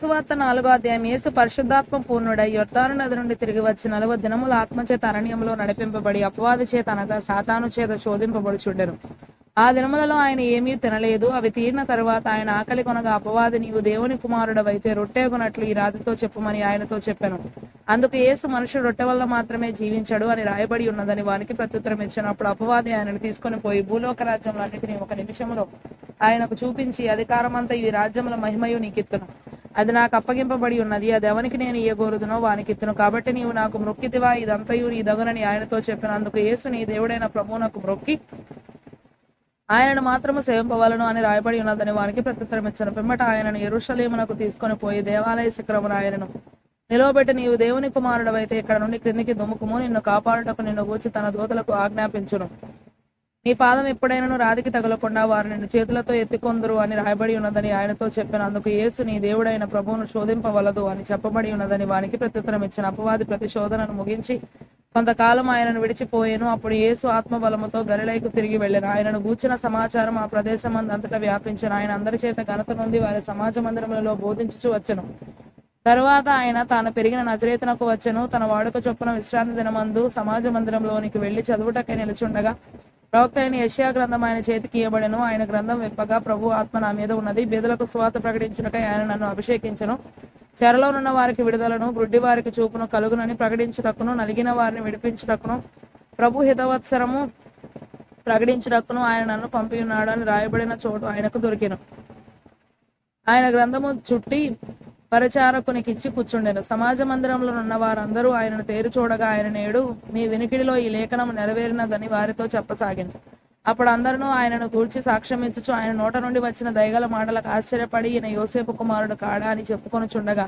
సువార్త నాలుగో అధ్యాయం. యేసు పరిశుద్ధాత్మ పూర్ణుడై యొర్దాను నది నుండి తిరిగి వచ్చి నలవ దినముల ఆత్మచేత అరణ్యంలో నడిపింపబడి అపవాది చేత అనగా సాతాను చేత శోధింపబడుచుండెను ఆ దినములలో ఆయన ఏమీ తినలేదు. అవి తీరిన తర్వాత ఆయన ఆకలి కొనగా అపవాది నీవు దేవుని కుమారుడవైతే రొట్టెగునట్లు ఈ రాతితో చెప్పుమని ఆయనతో చెప్పాను. అందుకు యేసు మనుషుడు రొట్టె వల్ల మాత్రమే జీవించడు అని రాయబడి ఉన్నదని వానికి ప్రత్యుత్తరం ఇచ్చినప్పుడు అపవాది ఆయనను తీసుకొని పోయి భూలోక రాజ్యములన్నిటినీ ఒక నిమిషంలో ఆయనకు చూపించి అధికారమంతా ఈ రాజ్యముల మహిమయు నీకిత్తును. అది నాకు అప్పగింపబడి ఉన్నది. అది ఎవనికి నేను ఇయ్యగోరుదునో వానికి ఇత్తును. కాబట్టి నీవు నాకు మొక్కితివా. ఇదంతయు నీ దగునని ఆయనతో చెప్పినందుకు యేసు నీ దేవుడైన ప్రభువునకు మొక్కి. ఆయనను మాత్రము సేవింపవలను అని రాయబడి ఉన్నదని వానికి ప్రత్యుత్తరం ఇచ్చాను పిమ్మట ఆయనను ఎరుషలేమునకు తీసుకొని పోయి దేవాలయ శిఖరమున ఆయనను నిలవబెట్టి నీవు దేవుని కుమారుడవైతే ఇక్కడ నుండి క్రిందికి దుముకుము నిన్ను కాపాడుటకు నిన్ను కూర్చి తన దూతలకు ఆజ్ఞాపించును. నీ పాదం ఎప్పుడైనాను రాతికి తగలకుండా వారు నిన్ను చేతులతో ఎత్తుకొందరు అని రాయబడి ఉన్నదని ఆయనతో చెప్పిన. అందుకు యేసు నీ దేవుడైన ప్రభువును శోధింపవలదు అని చెప్పబడి ఉన్నదని వానికి ప్రత్యుత్తరం ఇచ్చిన అపవాది ప్రతి శోధనను ముగించి కొంతకాలం ఆయనను విడిచిపోయాను. అప్పుడు యేసు ఆత్మబలముతో గలిలైకు తిరిగి వెళ్ళాను. ఆయనను గూర్చిన సమాచారం ఆ ప్రదేశం అంతటా వ్యాపించిన. ఆయన అందరి చేత ఘనత నుండి వారి సమాజ మందిరములలో బోధించుచు వచ్చెను. తరువాత ఆయన తాను పెరిగిన నజరేతనకు వచ్చెను. తన వాడుక చొప్పున విశ్రాంతి దినమందు సమాజ మందిరంలోనికి వెళ్ళి చదువుటకై నిలుచుండగా ప్రవక్త అయిన యెషయా గ్రంథం ఆయన చేతికి ఇవ్వబడను ఆయన గ్రంథం విప్పగా ప్రభు ఆత్మ నా మీద ఉన్నది. బీదలకు స్వాత ప్రకటించుటకై ఆయన నన్ను అభిషేకించను. చెరలోనున్న వారికి విడుదలను గుడ్డి వారికి చూపును కలుగునని ప్రకటించుటకును నలిగిన వారిని విడిపించుటకును ప్రభు హితవత్సరము ప్రకటించుటకును ఆయన నన్ను పంపి ఉన్నాడు అని రాయబడిన చోటు ఆయనకు దొరికిన. ఆయన గ్రంథము చుట్టి పరిచారకునికి ఇచ్చి కూర్చుండెను. సమాజ మందిరంలో ఉన్న వారందరూ ఆయనను తేరు చూడగా ఆయన నేడు మీ వినికిడిలో ఈ లేఖనం నెరవేరినదని వారితో చెప్పసాగింది అప్పుడు అందరూ ఆయనను కూర్చి సాక్ష్యం ఇచ్చుచు ఆయన నోట నుండి వచ్చిన దయగల మాటలకు ఆశ్చర్యపడి ఈయన యోసేపు కుమారుడు కాడా అని చెప్పుకొని చుండగా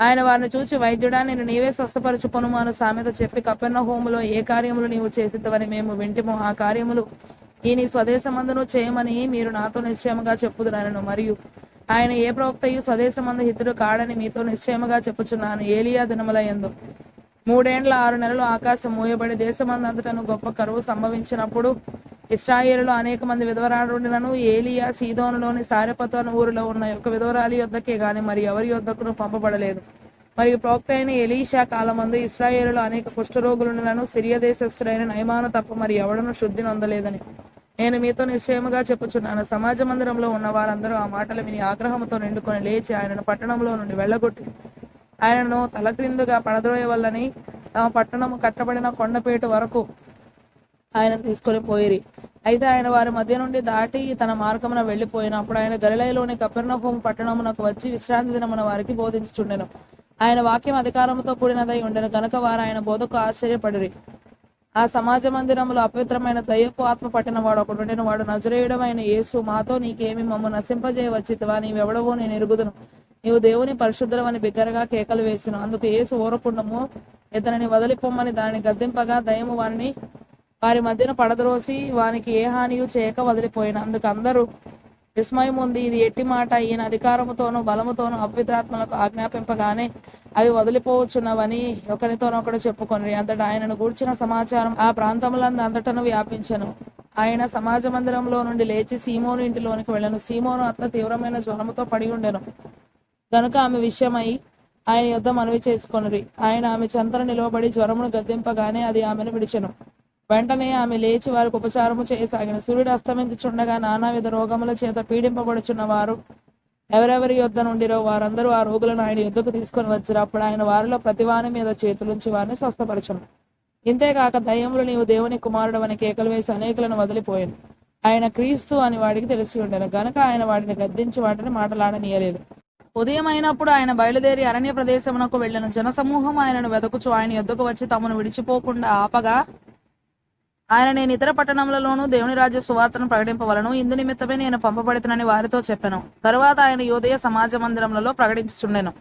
ఆయన వారిని చూచి వైద్యుడా నేను నీవే స్వస్థపరచుకొను అను సామెత చెప్పి కపెన్న హోములో ఏ కార్యములు నీవు చేసిద్దవని మేము వింటిమో ఆ కార్యములు ఈ నీ స్వదేశమందును చేయమని మీరు నాతో నిశ్చయముగా చెప్పుదురనను. మరియు ఆయన ఏ ప్రవక్తయు స్వదేశమందు హితుడు కాడని మీతో నిశ్చయముగా చెప్పుచున్నాను. ఏలియా దినముల యందు మూడేండ్ల ఆరు నెలలు ఆకాశం మూయబడి దేశమందంతటను గొప్ప కరువు సంభవించినప్పుడు ఇస్రాయేలులో అనేక మంది విధవరాడులను ఏలియా సీదోనులోని సారెపతోన ఊరిలో ఉన్న యొక్క విధవరాలి యొద్దకే గాని మరి ఎవరి యొద్దకును పంపబడలేదు. మరియు ప్రవక్త అయిన ఎలీషా కాలమందు ఇస్రాయేలులో అనేక కుష్ఠరోగులను సిరియ దేశస్థుడైన నయమాను తప్ప మరి ఎవడను శుద్ధి నొందలేదని నేను మీతో నిశ్చయముగా చెప్పుచున్నాను. సమాజ మందిరంలో ఉన్న వారందరూ ఆ మాటలు విని ఆగ్రహంతో నిండుకొని లేచి ఆయనను పట్టణంలో నుండి వెళ్ళగొట్టి ఆయనను తలక్రిందుగా పడద్రోయవల్లని తమ పట్టణము కట్టబడిన కొండపేట వరకు ఆయన తీసుకొని పోయిరి. అయితే ఆయన వారి మధ్య నుండి దాటి తన మార్గమున వెళ్ళిపోయినప్పుడు ఆయన గలిలయలోని కపెర్ణహోం పట్టణమునకు వచ్చి విశ్రాంతి దినమున వారికి బోధించుచుండెను. ఆయన వాక్యం అధికారముతో కూడినదై ఉండెను. కనుక వారు ఆయన బోధకు ఆశ్చర్యపడిరి. ఆ సమాజ మందిరంలో అపవిత్రమైన దయ్యపు ఆత్మ పట్టిన వాడు ఒకడు వాడు నజరేయుడమైన యేసు మాతో నీకేమి మమ్మ నశింపజేయవచ్చితివా? నీవెవడవో నేను ఎరుగుదును. నీవు దేవుని పరిశుద్ధమని బిగ్గరగా కేకలు వేసిను. అందుకు యేసు ఊరకుండము. ఇతనిని వదిలిపోమ్మని దానిని గద్దింపగా దయము వారిని వారి మధ్యన పడద్రోసి వానికి ఏ హానియు చేయక వదిలిపోయిన. అందుకు అందరూ విస్మయం ఉంది ఇది ఎట్టి మాట ఈయన అధికారముతోనూ బలముతోనూ అపవిత్రాత్మలకు ఆజ్ఞాపింపగానే అవి వదిలిపోవచ్చున్నవని ఒకరితోనొకడు చెప్పుకొని అంతటా ఆయనను గూర్చిన సమాచారం ఆ ప్రాంతములందు అంతటను వ్యాపించను. ఆయన సమాజ మందిరంలో నుండి లేచి సీమోను ఇంటిలోనికి వెళ్ళను. సీమోను అత్త తీవ్రమైన జ్వరముతో పడి ఉండెను గనుక ఆమె విషయమై ఆయన యుద్ధం మనవి చేసుకొనిరి. ఆయన ఆమె చంద్ర నిలవబడి జ్వరమును గద్దింపగానే అది ఆమెను విడిచెను. వెంటనే ఆమె లేచి వారికి ఉపచారము చేయసాగిన. సూర్యుడు అస్తమించుచుండగా నానావిధ రోగముల చేత పీడింపబడుచున్న వారు ఎవరెవరి యొద్ద నుండిరో వారందరూ ఆ రోగులను ఆయన యుద్ధకు తీసుకొని వచ్చారు. అప్పుడు ఆయన వారిలో ప్రతివాని మీద చేతులుంచి వారిని స్వస్థపరచను. ఇంతేకాక దయ్యములు నీవు దేవుని కుమారుడు అని కేకలు వేసి అనేకులను వదిలిపోయాను ఆయన క్రీస్తు అని వాడికి తెలిసి ఉండేను. గనుక ఆయన వాడిని గద్దించి వాటిని మాటలాడనీయలేదు. ఉదయం అయినప్పుడు ఆయన బయలుదేరి అరణ్య ప్రదేశమునకు వెళ్ళిన. జనసమూహం ఆయనను వెదకుచు ఆయన యుద్ధకు వచ్చి తమను విడిచిపోకుండా ఆపగా ఆయన నేను ఇతర పట్టణములలోనూ దేవుని రాజ్య సువార్తను ప్రకటింపవలను. ఇందు నిమిత్తమే నేను పంపబడుతునని వారితో చెప్పాను. తరువాత ఆయన యోదయ సమాజ మందిరములలో ప్రకటించుచుండెను.